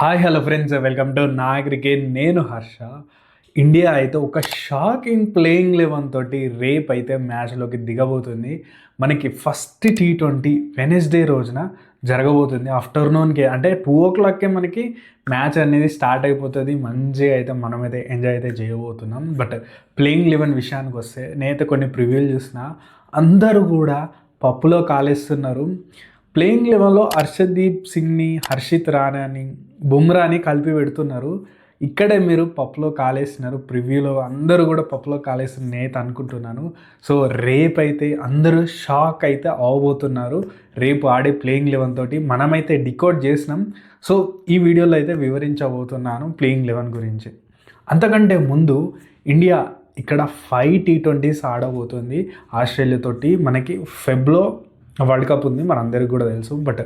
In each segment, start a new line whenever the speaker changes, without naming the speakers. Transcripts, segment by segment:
Hi hello friends welcome to నా నేను Harsha. India అయితే ఒక షాకింగ్ ప్లేయింగ్ లెవెన్ తోటి రేప్ అయితే మ్యాచ్లోకి దిగబోతుంది. మనకి ఫస్ట్ టీ ట్వంటీ వెనస్డే రోజున జరగబోతుంది. ఆఫ్టర్నూన్కి అంటే టూ ఓ క్లాక్కే మనకి మ్యాచ్ అనేది స్టార్ట్ అయిపోతుంది. మంచిగా అయితే మనమైతే ఎంజాయ్ అయితే చేయబోతున్నాం. బట్ ప్లేయింగ్ లెవెన్ విషయానికి వస్తే నేనైతే కొన్ని ప్రివ్యూలు చూసిన అందరూ కూడా పప్పులో కాలేస్తున్నారు. ప్లేయింగ్ లెవెన్లో హర్షదీప్ సింగ్ని హర్షిత్ రాణాని బుమ్రాని కలిపి పెడుతున్నారు. ఇక్కడే మీరు పప్పులో కాలేస్తున్నారు ప్రివ్యూలో అందరూ కూడా పప్పులో కాలేస్తున్న నేత అనుకుంటున్నాను. సో రేపు అయితే అందరూ షాక్ అయితే అవబోతున్నారు. రేపు ఆడే ప్లేయింగ్ లెవెన్ తోటి మనమైతే డికోడ్ చేసినాం. సో ఈ వీడియోలో అయితే వివరించబోతున్నాను ప్లేయింగ్ లెవెన్ గురించి. అంతకంటే ముందు ఇండియా ఇక్కడ ఫైవ్ టీ ట్వంటీస్ ఆడబోతుంది. ఆస్ట్రేలియాతోటి మనకి ఫెబ్లో వరల్డ్ కప్ ఉంది మనందరికీ కూడా తెలుసు. బట్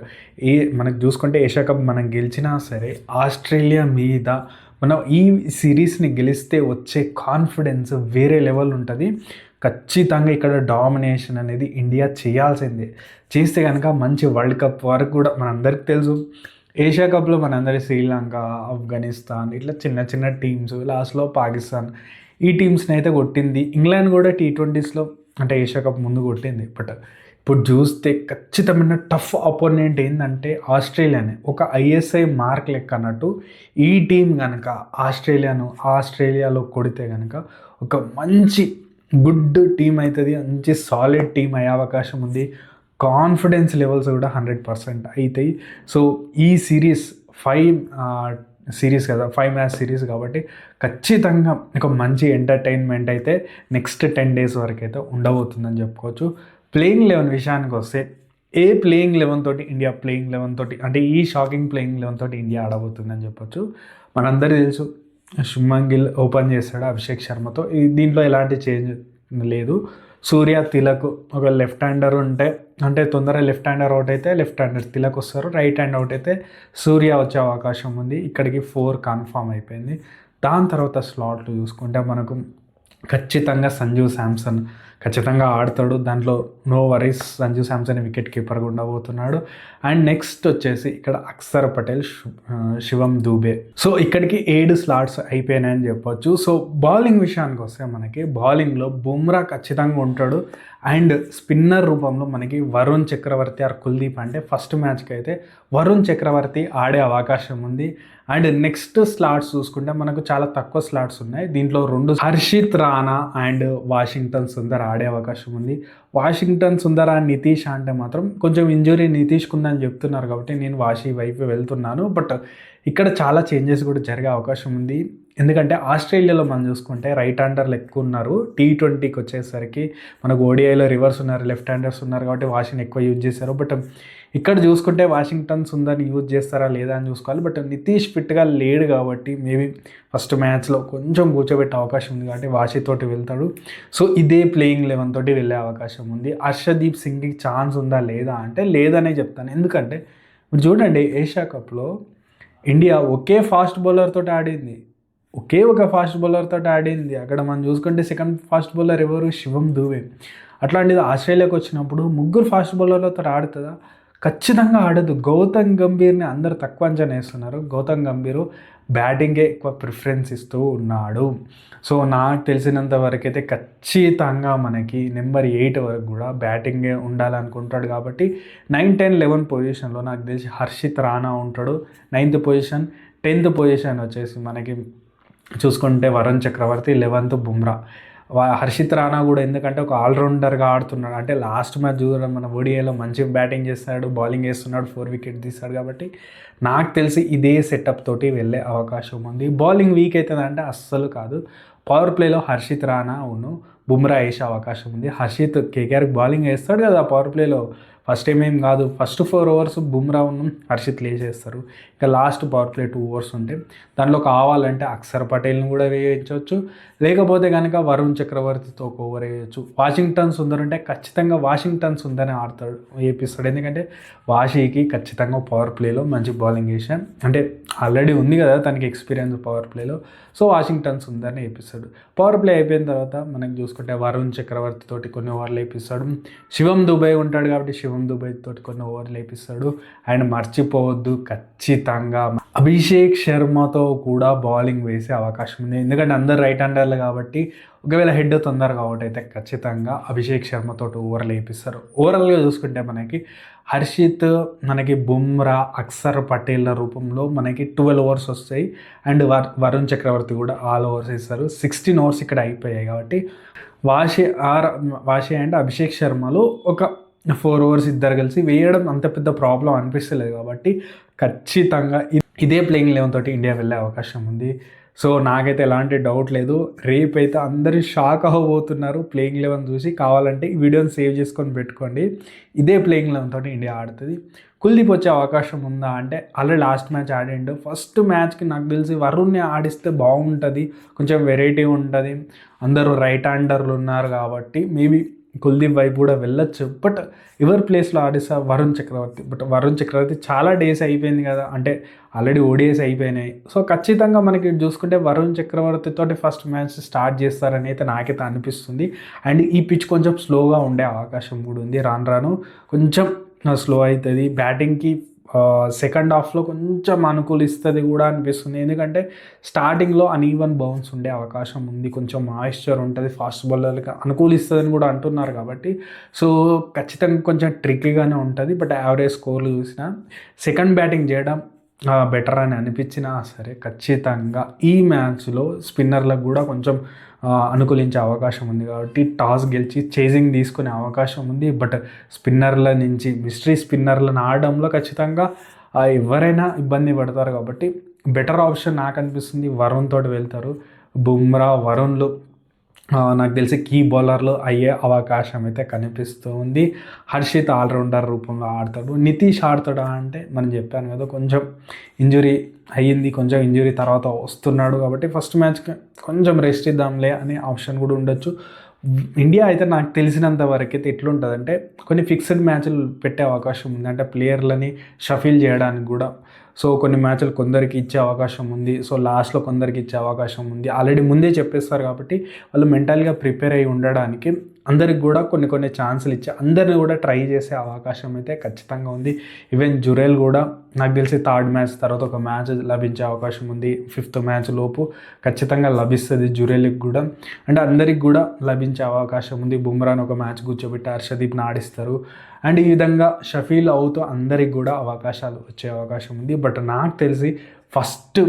ఏ మనకు చూసుకుంటే ఏషియా కప్ మనం గెలిచినా సరే ఆస్ట్రేలియా మీద మనం ఈ సిరీస్ని గెలిస్తే వచ్చే కాన్ఫిడెన్స్ వేరే లెవెల్ ఉంటుంది. ఖచ్చితంగా ఇక్కడ డామినేషన్ అనేది ఇండియా చేయాల్సిందే. చేస్తే కనుక మంచి వరల్డ్ కప్ వరకు కూడా మనందరికీ తెలుసు. ఏషియా కప్లో మనందరి శ్రీలంక ఆఫ్ఘనిస్తాన్ ఇట్లా చిన్న చిన్న టీమ్స్ లాస్ట్లో పాకిస్తాన్ ఈ టీమ్స్ని అయితే కొట్టింది. ఇంగ్లాండ్ కూడా టీ ట్వంటీస్లో అంటే ఏషియా కప్ ముందు కొట్టింది. బట్ ఇప్పుడు చూస్తే ఖచ్చితమైన టఫ్ అపోనెంట్ ఏంటంటే ఆస్ట్రేలియానే. ఒక ఐఎస్ఐ మార్క్ లెక్క అన్నట్టు ఈ టీం కనుక ఆస్ట్రేలియాను ఆస్ట్రేలియాలో కొడితే కనుక ఒక మంచి గుడ్ టీం అవుతుంది మంచి సాలిడ్ టీం అయ్యే అవకాశం ఉంది. కాన్ఫిడెన్స్ లెవెల్స్ కూడా హండ్రెడ్ పర్సెంట్ అవుతాయి సో ఈ సిరీస్ ఫైవ్ సిరీస్ కదా ఫైవ్ మ్యాచ్ సిరీస్ కాబట్టి ఖచ్చితంగా ఒక మంచి ఎంటర్టైన్మెంట్ అయితే నెక్స్ట్ టెన్ డేస్ వరకు అయితే ఉండబోతుందని చెప్పుకోవచ్చు. ప్లేయింగ్ లెవెన్ విషయానికి వస్తే ఏ ప్లేయింగ్ లెవెన్ తోటి ఇండియా ప్లేయింగ్ లెవెన్ తోటి అంటే ఈ షాకింగ్ ప్లేయింగ్ లెవెన్ తోటి ఇండియా ఆడబోతుందని చెప్పొచ్చు. మనందరికీ తెలుసు శుభ్మన్ గిల్ ఓపెన్ చేస్తాడు అభిషేక్ శర్మతో. దీంట్లో ఎలాంటి చేంజ్ లేదు. సూర్య తిలక్ ఒక లెఫ్ట్ హ్యాండర్ ఉంటే అంటే తొందరగా లెఫ్ట్ హ్యాండర్ అవుట్ అయితే లెఫ్ట్ హ్యాండర్ తిలక్ వస్తారు రైట్ హ్యాండ్ అవుట్ అయితే సూర్య వచ్చే అవకాశం ఉంది. ఇక్కడికి ఫోర్ కన్ఫామ్ అయిపోయింది. దాని తర్వాత స్లాట్లు చూసుకుంటే మనకు ఖచ్చితంగా సంజు శాంసన్ ఖచ్చితంగా ఆడతాడు. దాంట్లో no worries Sanju Samson wicket కీపర్గా ఉండబోతున్నాడు అండ్ నెక్స్ట్ వచ్చేసి ఇక్కడ అక్షర్ పటేల్ శివం దూబే సో ఇక్కడికి ఏడు స్లాట్స్ అయిపోయినాయని చెప్పొచ్చు. సో బౌలింగ్ విషయానికి వస్తే మనకి బౌలింగ్లో బుమ్రా ఖచ్చితంగా ఉంటాడు. అండ్ స్పిన్నర్ రూపంలో మనకి వరుణ్ చక్రవర్తి ఆర్ కుల్దీప్ అంటే ఫస్ట్ మ్యాచ్కి అయితే వరుణ్ చక్రవర్తి ఆడే అవకాశం ఉంది. అండ్ నెక్స్ట్ స్లాట్స్ చూసుకుంటే మనకు చాలా తక్కువ స్లాట్స్ ఉన్నాయి. దీంట్లో రెండు హర్షిత్ రాణా అండ్ వాషింగ్టన్ సుందర్ ఆడే అవకాశం ఉంది. వాషింగ్టన్ సుందర నితీష్ అంటే మాత్రం కొంచెం ఇంజురీ నితీష్కి ఉందని చెప్తున్నారు కాబట్టి నేను వాషి వైపు వెళ్తున్నాను. బట్ ఇక్కడ చాలా చేంజెస్ కూడా జరిగే అవకాశం ఉంది. ఎందుకంటే ఆస్ట్రేలియాలో మనం చూసుకుంటే రైట్ హ్యాండర్లు ఎక్కువ ఉన్నారు. టీ ట్వంటీకి వచ్చేసరికి మనకు ఓడిఐలో రివర్స్ ఉన్నారు లెఫ్ట్ హ్యాండర్స్ ఉన్నారు కాబట్టి వాషిని ఎక్కువ యూజ్ చేశారు. బట్ ఇక్కడ చూసుకుంటే వాషింగ్టన్ సుందర్ని యూజ్ చేస్తారా లేదా అని చూసుకోవాలి. బట్ నితీష్ ఫిట్గా లేడు కాబట్టి మేబీ ఫస్ట్ మ్యాచ్లో కొంచెం కూర్చోబెట్టే అవకాశం ఉంది కాబట్టి వాషితోటి వెళ్తాడు. సో ఇదే ప్లేయింగ్ లెవెన్ తోటి వెళ్ళే అవకాశం ఉంది. హర్షదీప్ సింగ్కి ఛాన్స్ ఉందా లేదా అంటే లేదనే చెప్తాను. ఎందుకంటే మీరు చూడండి ఏషియా కప్లో ఇండియా ఒకే ఫాస్ట్ బౌలర్ తోటి ఆడింది. ఒకే ఒక ఫాస్ట్ బౌలర్ తోటి ఆడింది. అక్కడ మనం చూసుకుంటే సెకండ్ ఫాస్ట్ బౌలర్ ఎవరు? శివం దూబే. అట్లాంటిది ఆస్ట్రేలియాకి వచ్చినప్పుడు ముగ్గురు ఫాస్ట్ బౌలర్లతో ఆడుతుందా? ఖచ్చితంగా ఆడదు గౌతమ్ గంభీర్ని అందరు తక్కువ అంచనా వేస్తున్నారు. గౌతమ్ గంభీర్ బ్యాటింగే ఎక్కువ ప్రిఫరెన్స్ ఇస్తూ ఉన్నాడు. సో నాకు తెలిసినంత వరకు అయితే ఖచ్చితంగా మనకి నెంబర్ ఎయిట్ వరకు కూడా బ్యాటింగే ఉండాలనుకుంటాడు కాబట్టి నైన్ టెన్ లెవెన్ పొజిషన్లో నాకు తెలిసి హర్షిత్ రాణా ఉంటాడు. నైన్త్ పొజిషన్ టెన్త్ పొజిషన్ వచ్చేసి మనకి చూసుకుంటే వరుణ్ చక్రవర్తి లెవెన్త్ బుమ్రా. హర్షిత్ రాణా కూడా ఎందుకంటే ఒక ఆల్రౌండర్గా ఆడుతున్నాడు. అంటే లాస్ట్ మ్యాచ్ చూడడం మన ఓడిఐలో మంచి బ్యాటింగ్ చేస్తాడు బౌలింగ్ వేస్తున్నాడు ఫోర్ వికెట్ తీస్తాడు కాబట్టి నాకు తెలిసి ఇదే సెటప్ తోటి వెళ్ళే అవకాశం ఉంది. బౌలింగ్ వీక్ అవుతుందంటే అస్సలు కాదు. పవర్ ప్లేలో హర్షిత్ రాణా అవును. బుమ్రా వేసే అవకాశం ఉంది. హర్షిత్ కేకేఆర్కి బౌలింగ్ వేస్తాడు కదా పవర్ ప్లేలో ఫస్ట్ ఏమేం కాదు. ఫస్ట్ ఫోర్ ఓవర్స్ బుమ్రా ఉన్న హర్షిత్ లేచేస్తారు ఇక last power play two overs ఉంటే దాంట్లో కావాలంటే అక్షర్ పటేల్ని కూడా వేయించవచ్చు. లేకపోతే కనుక వరుణ్ చక్రవర్తితో ఒక ఓవర్ వేయచ్చు. వాషింగ్టన్ సుందర్ ఉంటే ఖచ్చితంగా వాషింగ్టన్ సుందర్ని ఆడతాడు వేపిస్తాడు ఎందుకంటే వాషీకి ఖచ్చితంగా పవర్ ప్లేలో మంచి బౌలింగ్ వేసాం అంటే ఆల్రెడీ ఉంది కదా తనకి ఎక్స్పీరియన్స్ పవర్ ప్లేలో సో వాషింగ్టన్ సుందర్ని వేపిస్తాడు పవర్ ప్లే అయిపోయిన తర్వాత మనకి చూసుకుంటే వరుణ్ చక్రవర్తితోటి కొన్ని ఓవర్లు వేపిస్తాడు శివం దుబాయ్ ఉంటాడు కాబట్టి శివం శివం దుబై తోటి కొన్ని ఓవర్లు వేపిస్తాడు. అండ్ మర్చిపోవద్దు ఖచ్చితంగా. అభిషేక్ శర్మతో కూడా బౌలింగ్ వేసే అవకాశం ఉంది. ఎందుకంటే అందరు రైట్ హ్యాండర్లు కాబట్టి ఒకవేళ హెడ్ తొందరగా అవుట్ అయితే ఖచ్చితంగా అభిషేక్ శర్మతో ఓవర్లు వేపిస్తారు. ఓవరాల్గా చూసుకుంటే మనకి హర్షిత్ మనకి బుమ్రా అక్సర్ పటేళ్ళ రూపంలో మనకి ట్వెల్వ్ ఓవర్స్ వస్తాయి. అండ్ వర్ వరుణ్ చక్రవర్తి కూడా ఆల్ ఓవర్స్ ఇస్తారు సిక్స్టీన్ ఓవర్స్ ఇక్కడ అయిపోయాయి కాబట్టి వాషే ఆర్ వాషే అండ్ అభిషేక్ శర్మలు ఒక ఫోర్ ఓవర్స్ ఇద్దరు కలిసి వేయడం అంత పెద్ద ప్రాబ్లం అనిపిస్తలేదు కాబట్టి ఖచ్చితంగా ఇదే ప్లేయింగ్ లెవెన్ తోటి ఇండియా వెళ్ళే అవకాశం ఉంది. సో నాకైతే ఎలాంటి డౌట్ లేదు. రేపు అయితే అందరూ షాక్ అవ్వబోతున్నారు. ప్లేయింగ్ లెవెన్ చూసి కావాలంటే ఈ వీడియోని సేవ్ చేసుకొని పెట్టుకోండి. ఇదే ప్లేయింగ్ లెవెన్ తోటి ఇండియా ఆడుతుంది. కుల్దీప్ వచ్చే అవకాశం ఉందా అంటే ఆల్రెడీ లాస్ట్ మ్యాచ్ ఆడిండు. ఫస్ట్ మ్యాచ్కి నాకు తెలిసి వరుణ్ని ఆడిస్తే బాగుంటుంది. కొంచెం వెరైటీ ఉంటుంది. అందరూ రైట్ హ్యాండర్లు ఉన్నారు కాబట్టి మేబీ కుల్దీప్ వైపు కూడా వెళ్ళొచ్చు. బట్ ఎవరి ప్లేస్లో ఆడిస్తా వరుణ్ చక్రవర్తి? బట్ వరుణ్ చక్రవర్తి చాలా డేస్ అయిపోయింది కదా. అంటే ఆల్రెడీ ఓడిఎస్ అయిపోయినాయి. సో ఖచ్చితంగా మనకి చూసుకుంటే వరుణ్ చక్రవర్తితో ఫస్ట్ మ్యాచ్ స్టార్ట్ చేస్తారని అయితే నాకైతే అనిపిస్తుంది. అండ్ ఈ పిచ్ కొంచెం స్లోగా ఉండే అవకాశం కూడా ఉంది. రాను రాను కొంచెం స్లో అవుతుంది. బ్యాటింగ్కి సెకండ్ హాఫ్లో కొంచెం అనుకూలిస్తుంది కూడా అనిపిస్తుంది. ఎందుకంటే స్టార్టింగ్లో అన్ఈవన్ బౌన్స్ ఉండే అవకాశం ఉంది. కొంచెం మాయిశ్చర్ ఉంటుంది ఫాస్ట్ బౌలర్లకి అనుకూలిస్తుందని కూడా అంటున్నారు కాబట్టి. సో ఖచ్చితంగా కొంచెం ట్రిక్కీగానే ఉంటుంది. బట్ యావరేజ్ స్కోర్లు చూసినా సెకండ్ బ్యాటింగ్ చేయడం బెటర్ అని అనిపించినా సరే ఖచ్చితంగా ఈ మ్యాచ్లో స్పిన్నర్లకు కూడా కొంచెం అనుకూలించే అవకాశం ఉంది కాబట్టి టాస్ గెలిచి చేజింగ్ తీసుకునే అవకాశం ఉంది. బట్ స్పిన్నర్ల నుంచి మిస్టరీ స్పిన్నర్లను ఆడడంలో ఖచ్చితంగా ఎవరైనా ఇబ్బంది పడతారు కాబట్టి బెటర్ ఆప్షన్ నాకు అనిపిస్తుంది. వరుణ్ తోటి వెళ్తారు. బుమ్రా వరుణ్లు నాకు తెలిసి కీ బౌలర్లు అయ్యే అవకాశం అయితే కనిపిస్తూ ఉంది. హర్షిత్ ఆల్రౌండర్ రూపంలో ఆడతాడు. నితీష్ ఆడతాడా అంటే మనం చెప్పాను కదా కొంచెం ఇంజురీ అయ్యింది కొంచెం ఇంజురీ తర్వాత వస్తున్నాడు కాబట్టి ఫస్ట్ మ్యాచ్కి కొంచెం రెస్ట్ ఇద్దాంలే అనే ఆప్షన్ కూడా ఉండొచ్చు. ఇండియా అయితే నాకు తెలిసినంత వరకు అయితే ఎట్లుంటుందంటే కొన్ని ఫిక్స్డ్ మ్యాచ్లు పెట్టే అవకాశం ఉంది. అంటే ప్లేయర్లని షఫిల్ చేయడానికి కూడా సో కొన్ని మ్యాచ్లు కొందరికి ఇచ్చే అవకాశం ఉంది. సో లాస్ట్లో కొందరికి ఇచ్చే అవకాశం ఉంది. ఆల్రెడీ ముందే చెప్పేస్తారు కాబట్టి వాళ్ళు మెంటల్గా ప్రిపేర్ అయ్యి ఉండడానికి అందరికి కూడా కొన్ని కొన్ని ఛాన్సులు ఇచ్చి అందరిని కూడా ట్రై చేసే అవకాశం అయితే ఖచ్చితంగా ఉంది. ఈవెన్ జురేల్ కూడా నాకు తెలిసి థర్డ్ మ్యాచ్ తర్వాత ఒక మ్యాచ్ లభించే అవకాశం ఉంది. ఫిఫ్త్ మ్యాచ్ లోపు ఖచ్చితంగా లభిస్తుంది జురేల్కి కూడా. అంటే అందరికి కూడా లభించే అవకాశం ఉంది. బుమ్రాన్ ఒక మ్యాచ్ కూర్చోబెట్టి హర్షదీప్ని ఆడిస్తారు. అండ్ ఈ విధంగా షఫీల్ అవుతూ అందరికి కూడా అవకాశాలు వచ్చే అవకాశం ఉంది. బట్ నాకు తెలిసి first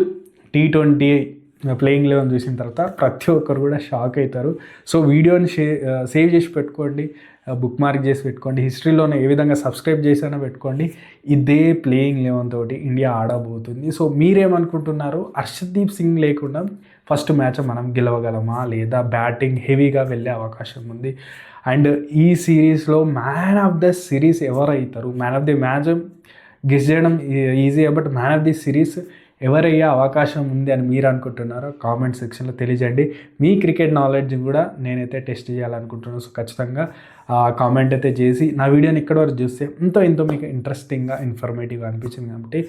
T twenty playing eleven చూసిన తర్వాత ప్రతి ఒక్కరు కూడా షాక్ అవుతారు. సో వీడియోని షే సేవ్ చేసి పెట్టుకోండి. బుక్ మార్క్ చేసి పెట్టుకోండి. హిస్టరీలోనే ఏ విధంగా సబ్స్క్రైబ్ చేసానో పెట్టుకోండి. ఇదే ప్లేయింగ్ లెవెన్ తోటి ఇండియా ఆడబోతుంది. సో మీరేమనుకుంటున్నారు? హర్షదీప్ సింగ్ లేకుండా ఫస్ట్ మ్యాచ్ మనం గెలవగలమా? లేదా బ్యాటింగ్ హెవీగా వెళ్ళే అవకాశం ఉంది. అండ్ ఈ సిరీస్లో man of the series ఎవరైతారు? Man of the match guess చేయడం easy but man of the series ఎవరయ్యే అవకాశం ఉంది అని మీరు అనుకుంటున్నారో కామెంట్ సెక్షన్లో తెలియజేయండి. మీ క్రికెట్ నాలెడ్జ్ కూడా నేనైతే టెస్ట్ చేయాలనుకుంటున్నాను. సో ఖచ్చితంగా కామెంట్ అయితే చేసి నా వీడియోని ఇక్కడ వరకు చూస్తే ఎంతో ఎంతో మీకు ఇంట్రెస్టింగ్గా ఇన్ఫర్మేటివ్గా అనిపించింది కాబట్టి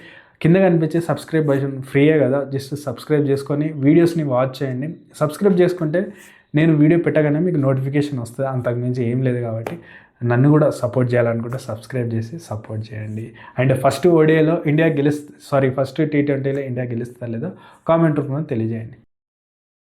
కింద కనిపించే సబ్స్క్రైబ్ బటన్ ఫ్రీయే కదా జస్ట్ సబ్స్క్రైబ్ చేసుకొని వీడియోస్ని వాచ్ చేయండి. సబ్స్క్రైబ్ చేసుకుంటే నేను వీడియో పెట్టగానే మీకు నోటిఫికేషన్ వస్తుంది. అంతకుమించి ఏం లేదు కాబట్టి నన్ను కూడా సపోర్ట్ చేయాలనుకుంటే సబ్స్క్రైబ్ చేసి సపోర్ట్ చేయండి. అండ్ ఫస్ట్ ఓడిఏలో ఇండియా గెలుస్త సారీ ఫస్ట్ టీ ట్వంటీలో ఇండియా గెలుస్తా లేదో కామెంట్ రూపంలో తెలియజేయండి.